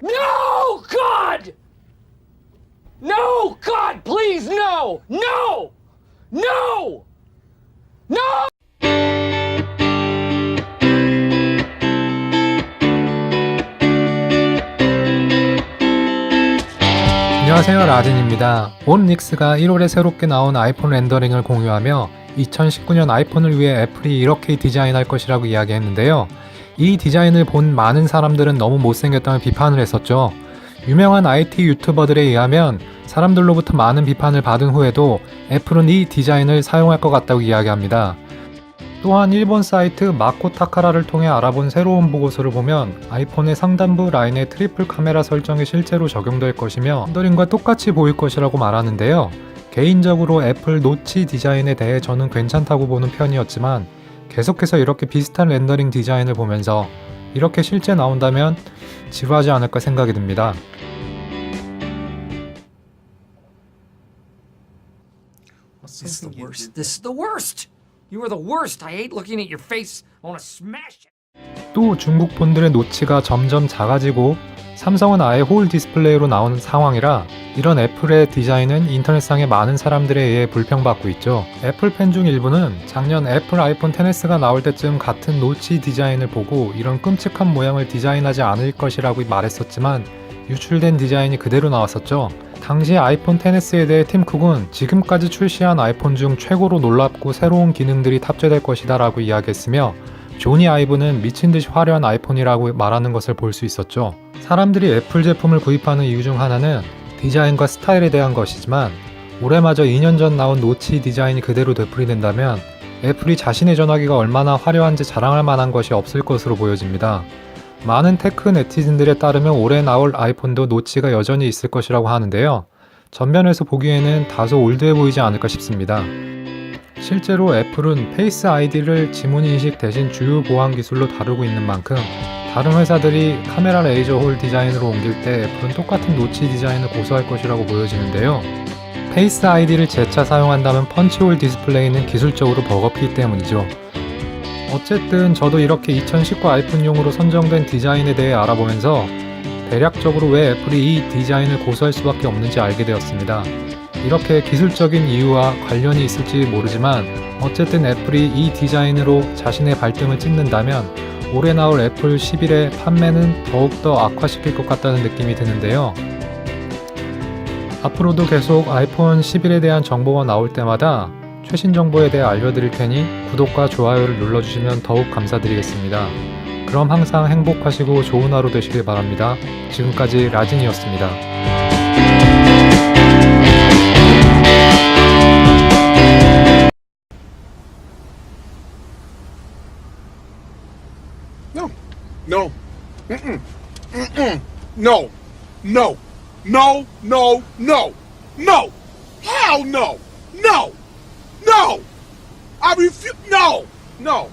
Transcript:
No, God! No, God, please, no! No! No! No! 안녕하세요 라딘입니다. 온 닉스가 1월에 새롭게 나온 아이폰 렌더링을 공유하며 2019년 아이폰을 위해 애플이 이렇게 디자인할 것이라고 이야기했는데요. 이 디자인을 본 많은 사람들은 너무 못생겼다며 비판을 했었죠. 유명한 IT 유튜버들에 의하면 사람들로부터 많은 비판을 받은 후에도 애플은 이 디자인을 사용할 것 같다고 이야기합니다. 또한 일본 사이트 마코 타카라를 통해 알아본 새로운 보고서를 보면 아이폰의 상단부 라인의 트리플 카메라 설정이 실제로 적용될 것이며 렌더링과 똑같이 보일 것이라고 말하는데요. 개인적으로 애플 노치 디자인에 대해 저는 괜찮다고 보는 편이었지만 계속해서 이렇게 비슷한 렌더링 디자인을 보면서 이렇게 실제 나온다면 지루하지 않을까 생각이 듭니다. This is the worst. This is the worst. You are the worst. I hate looking at your face. I want to smash it. 또 중국 폰들의 노치가 점점 작아지고 삼성은 아예 홀 디스플레이로 나오는 상황이라 이런 애플의 디자인은 인터넷상의 많은 사람들에 의해 불평받고 있죠. 애플 팬 중 일부는 작년 애플 아이폰 10s가 나올 때쯤 같은 노치 디자인을 보고 이런 끔찍한 모양을 디자인하지 않을 것이라고 말했었지만 유출된 디자인이 그대로 나왔었죠. 당시 아이폰 10s에 대해 팀 쿡은 지금까지 출시한 아이폰 중 최고로 놀랍고 새로운 기능들이 탑재될 것이다 라고 이야기했으며 조니 아이브는 미친 듯이 화려한 아이폰이라고 말하는 것을 볼 수 있었죠. 사람들이 애플 제품을 구입하는 이유 중 하나는 디자인과 스타일에 대한 것이지만 올해마저 2년 전 나온 노치 디자인이 그대로 되풀이된다면 애플이 자신의 전화기가 얼마나 화려한지 자랑할 만한 것이 없을 것으로 보여집니다. 많은 테크 네티즌들에 따르면 올해 나올 아이폰도 노치가 여전히 있을 것이라고 하는데요. 전면에서 보기에는 다소 올드해 보이지 않을까 싶습니다. 실제로 애플은 페이스 아이디를 지문 인식 대신 주요 보안 기술로 다루고 있는 만큼 다른 회사들이 카메라 레이저 홀 디자인으로 옮길 때 애플은 똑같은 노치 디자인을 고수할 것이라고 보여지는데요. 페이스 아이디를 재차 사용한다면 펀치홀 디스플레이는 기술적으로 버겁기 때문이죠. 어쨌든 저도 이렇게 2019 아이폰용으로 선정된 디자인에 대해 알아보면서 대략적으로 왜 애플이 이 디자인을 고수할 수밖에 없는지 알게 되었습니다. 이렇게 기술적인 이유와 관련이 있을지 모르지만 어쨌든 애플이 이 디자인으로 자신의 발등을 찍는다면 올해 나올 애플 11의 판매는 더욱더 악화시킬 것 같다는 느낌이 드는데요. 앞으로도 계속 아이폰 11에 대한 정보가 나올 때마다 최신 정보에 대해 알려드릴 테니 구독과 좋아요를 눌러주시면 더욱 감사드리겠습니다. 그럼 항상 행복하시고 좋은 하루 되시길 바랍니다. 지금까지 라진이었습니다. No. Mm-mm. Mm-mm. No. No. No. No. No. No. Hell no. No. No. I refuse. No. No.